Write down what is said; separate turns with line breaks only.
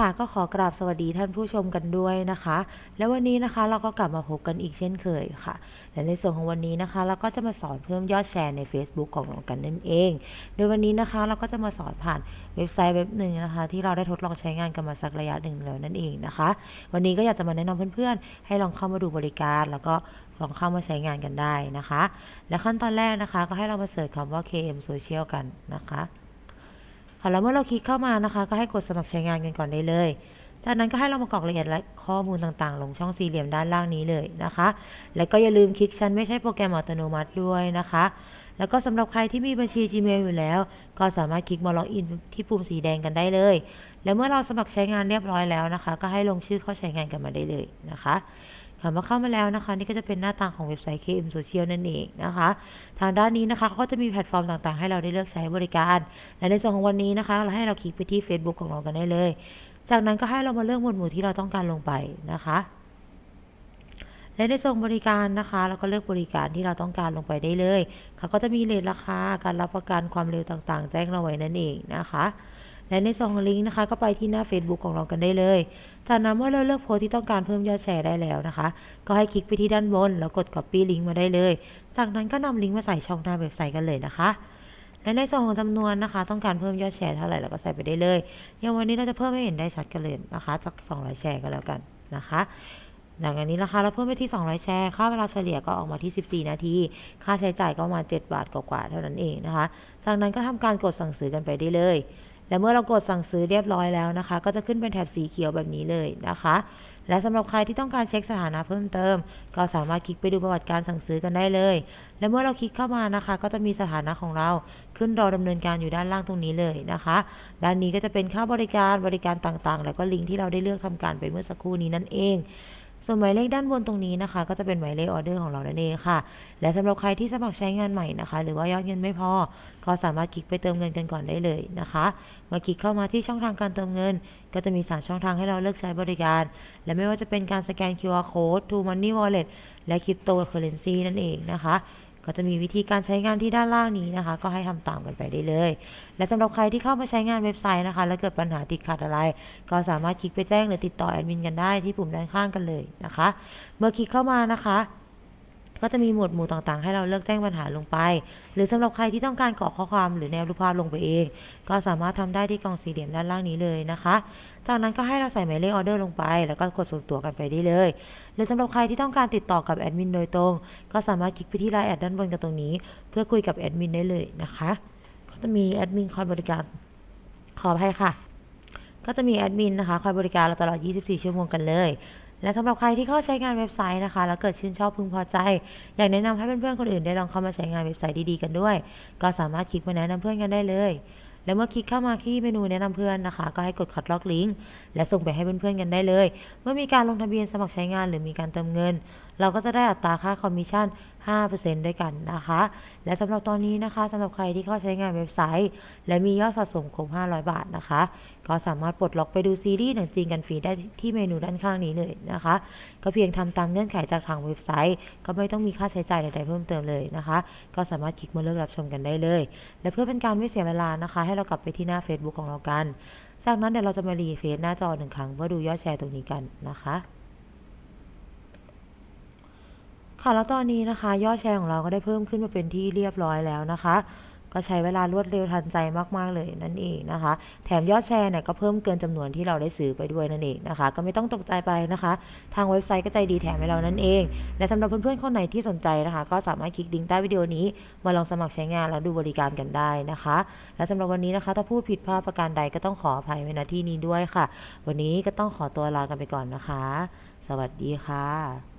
ค่ะก็ขอกราบสวัสดีท่านผู้ชมกันด้วยนะคะ แล้ววันนี้นะคะเราก็กลับมาพบกันอีกเช่นเคยค่ะและในส่วนของวันนี้นะคะ เราก็จะมาสอนเพิ่มยอดแชร์ใน Facebook ของเรากันนั่นเอง โดยวันนี้นะคะเราก็จะมาสอนผ่านเว็บไซต์เว็บหนึ่งนะคะ ที่เราได้ทดลองใช้งานกันมาสักระยะหนึ่งแล้วนั่นเองนะคะ วันนี้ก็อยากจะมาแนะนำเพื่อนๆ ให้ลองเข้ามาดูบริการ แล้วก็ลองเข้ามาใช้งานกันได้นะคะ และขั้นตอนแรกนะคะ ก็ให้เรามาเสิร์ชคำว่า KM Social กันนะคะ ค่ะแล้วเมื่อเราคลิกเข้ามานะคะ ก็ให้กดสมัครใช้งานกันก่อนได้เลย จากนั้นก็ให้เรามากรอกรายละเอียดและข้อมูลต่างๆ ลงช่องสี่เหลี่ยมด้านล่างนี้เลยนะคะ แล้วก็อย่าลืมคลิกฉันไม่ใช่โปรแกรมอัตโนมัติด้วยนะคะ แล้วก็สำหรับใครที่มีบัญชี Gmail อยู่แล้ว ก็สามารถคลิกมาล็อกอินที่ปุ่มสีแดงกันได้เลย แล้วเมื่อเราสมัครใช้งานเรียบร้อยแล้วนะคะ ก็ให้ลงชื่อเข้าใช้งานกันมาได้เลยนะคะ ค่ะเมื่อเข้ามาแล้วนะคะ นี่ก็จะเป็นหน้าต่างของเว็บไซต์ KM Social นั่นเองนะคะ ทางด้านนี้นะคะเขาก็จะมีแพลตฟอร์มต่างๆ ให้เราได้เลือกใช้บริการ และในส่วนของวันนี้นะคะเราให้เราคลิกไปที่ Facebook ของเรากันได้เลย จากนั้นก็ให้เรามาเลือกหมวดหมู่ที่เราต้องการลงไปนะคะและในส่วนบริการนะคะเราก็เลือกบริการที่เราต้องการลงไปได้เลยเขาก็จะมีเรทราคา การรับประกันความเร็วต่างๆ แจ้งเราไว้นั่นเองนะคะ และในส่วนของลิงก์นะคะ ก็ไปที่หน้า Facebook ของเรากันได้เลย จากนั้นเมื่อเราเลือกโพสที่ต้องการเพิ่มยอดแชร์ได้แล้วนะคะ ก็ให้คลิกไปที่ด้านบน แล้วกด Copy ลิงก์มาได้เลย จากนั้นก็นำลิงก์มาใส่ช่องหน้าเว็บไซต์กันเลยนะคะและในส่วนของจำนวนนะคะ ต้องการเพิ่มยอดแชร์เท่าไหร่เราก็ใส่ไปได้เลยอย่างวันนี้เราจะเพิ่มให้เห็นได้ชัดกันเลยนะคะจาก200แชร์ก็แล้วกันนะคะอย่างนนี้ราคาเราเพิ่มไปที่ 200 แชร์ ค่าเวลาเฉลี่ยก็ออกมาที่ 14 นาที ค่าใช้จ่ายก็มา 7 บาทกว่าๆเท่านั้นเองนะคะ จากนั้นก็ทำการกดสั่งซื้อกันไปได้เลย และเมื่อเรากดสั่งซื้อเรียบร้อยแล้วนะคะ ก็จะขึ้นเป็นแถบสีเขียวแบบนี้เลยนะคะ และสำหรับใครที่ต้องการเช็คสถานะเพิ่มเติม ก็สามารถคลิกไปดูประวัติการสั่งซื้อกันได้เลย และเมื่อเราคลิกเข้ามานะคะ ก็จะมีสถานะของเราขึ้นรอดำเนินการอยู่ด้านล่างตรงนี้เลยนะคะ ด้านนี้ก็จะเป็นค่าบริการบริการต่างๆ แล้วก็ลิงก์ที่เราได้เลือกทำการไปเมื่อสักครู่นี้นั่นเอง ส่วนหมายเลขด้านบนตรงนี้นะคะ ก็จะเป็นหมายเลขออเดอร์ของเรานั่นเองค่ะ และสำหรับใครที่สมัครใช้งานใหม่นะคะ หรือว่ายอดเงินไม่พอ ก็สามารถคลิกไปเติมเงินกันก่อนได้เลยนะคะเมื่อคลิกเข้ามาที่ช่องทางการเติมเงิน ก็จะมี 3 ช่องทางให้เราเลือกใช้บริการ และไม่ว่าจะเป็นการสแกน QR code to money wallet และคริปโตเคอเรนซีนั่นเองนะคะ ก็จะมีวิธีการใช้งานที่ด้านล่างนี้นะคะ ก็ให้ทำตามกันไปได้เลย และสำหรับใครที่เข้ามาใช้งานเว็บไซต์นะคะ แล้วเกิดปัญหาติดขัดอะไร ก็สามารถคลิกไปแจ้งหรือติดต่อแอดมินกันได้ที่ปุ่มด้านข้างกันเลยนะคะ เมื่อคลิกเข้ามานะคะ ก็จะมีหมวดหมู่ต่างๆ ให้เราเลือกแจ้งปัญหาลงไป หรือสำหรับใครที่ต้องการกรอกข้อความหรือแนวรูปภาพลงไปเอง ก็สามารถทำได้ที่กล่องสี่เหลี่ยมด้านล่างนี้เลยนะคะ จากนั้นก็ให้เราใส่หมายเลขออเดอร์ลงไป แล้วก็กดส่งตัวกันไปได้เลย หรือสำหรับใครที่ต้องการติดต่อกับแอดมินโดยตรง ก็สามารถคลิกไปที่ไลน์แอดด้านบนกันตรงนี้ เพื่อคุยกับแอดมินได้เลยนะคะ ก็จะมีแอดมินคอยบริการขออภัยค่ะ ก็จะมีแอดมินนะคะคอยบริการเราตลอด 24 ชั่วโมงกันเลย และสำหรับใครที่เข้าใช้งานเว็บไซต์นะคะ แล้วเกิดชื่นชอบพึงพอใจ อยากแนะนำให้เพื่อนๆคนอื่นได้ลองเข้ามาใช้งานเว็บไซต์ดีๆกันด้วย ก็สามารถคลิกมาแนะนำเพื่อนกันได้เลย และเมื่อคลิกเข้ามาที่เมนูแนะนำเพื่อนนะคะ ก็ให้กดคัดลอกลิงก์และส่งไปให้เพื่อนๆกันได้เลย เมื่อมีการลงทะเบียนสมัครใช้งานหรือมีการเติมเงิน เราก็จะได้อัตราค่าคอมมิชชั่น 5%ด้วยกันนะคะ และสำหรับตอนนี้นะคะสำหรับใครที่เข้าใช้งานเว็บไซต์ และมียอดสะสมครบ 500 บาทนะคะ ก็สามารถปลดล็อกไปดูซีรีส์หนังจีนกันฟรีได้ที่เมนูด้านข้างนี้เลยนะคะ ก็เพียงทำตามเงื่อนไขจากทางเว็บไซต์ ก็ไม่ต้องมีค่าใช้จ่ายใดๆเพิ่มเติมเลยนะคะ ก็สามารถคลิกมาเลือกรับชมกันได้เลย และเพื่อเป็นการไม่เสียเวลานะคะ ให้เรากลับไปที่หน้า Facebook ของเรากัน จากนั้นเดี๋ยวเราจะมารีเฟซหน้าจอหนึ่งครั้งเพื่อดูยอดแชร์ตรงนี้กันนะคะ ค่ะแล้วตอนนี้นะคะ ยอดแชร์ของเราก็ได้เพิ่มขึ้นมาเป็นที่เรียบร้อยแล้วนะคะ ก็ใช้เวลารวดเร็วทันใจมากๆเลยนั่นเองนะคะ แถมยอดแชร์เนี่ยก็เพิ่มเกินจำนวนที่เราได้ซื้อไปด้วยนั่นเองนะคะ ก็ไม่ต้องตกใจไปนะคะ ทางเว็บไซต์ก็ใจดีแถมให้เรานั่นเอง และสำหรับเพื่อนๆคนไหนที่สนใจนะคะ ก็สามารถคลิกลิงก์ใต้วิดีโอนี้มาลองสมัครใช้งานแล้วดูบริการกันได้นะคะ และสำหรับวันนี้นะคะ ถ้าพูดผิดพลาดประการใดก็ต้องขออภัยไว้ณที่นี้ด้วยค่ะ วันนี้ก็ต้องขอตัวลากันไปก่อนนะคะ สวัสดีค่ะ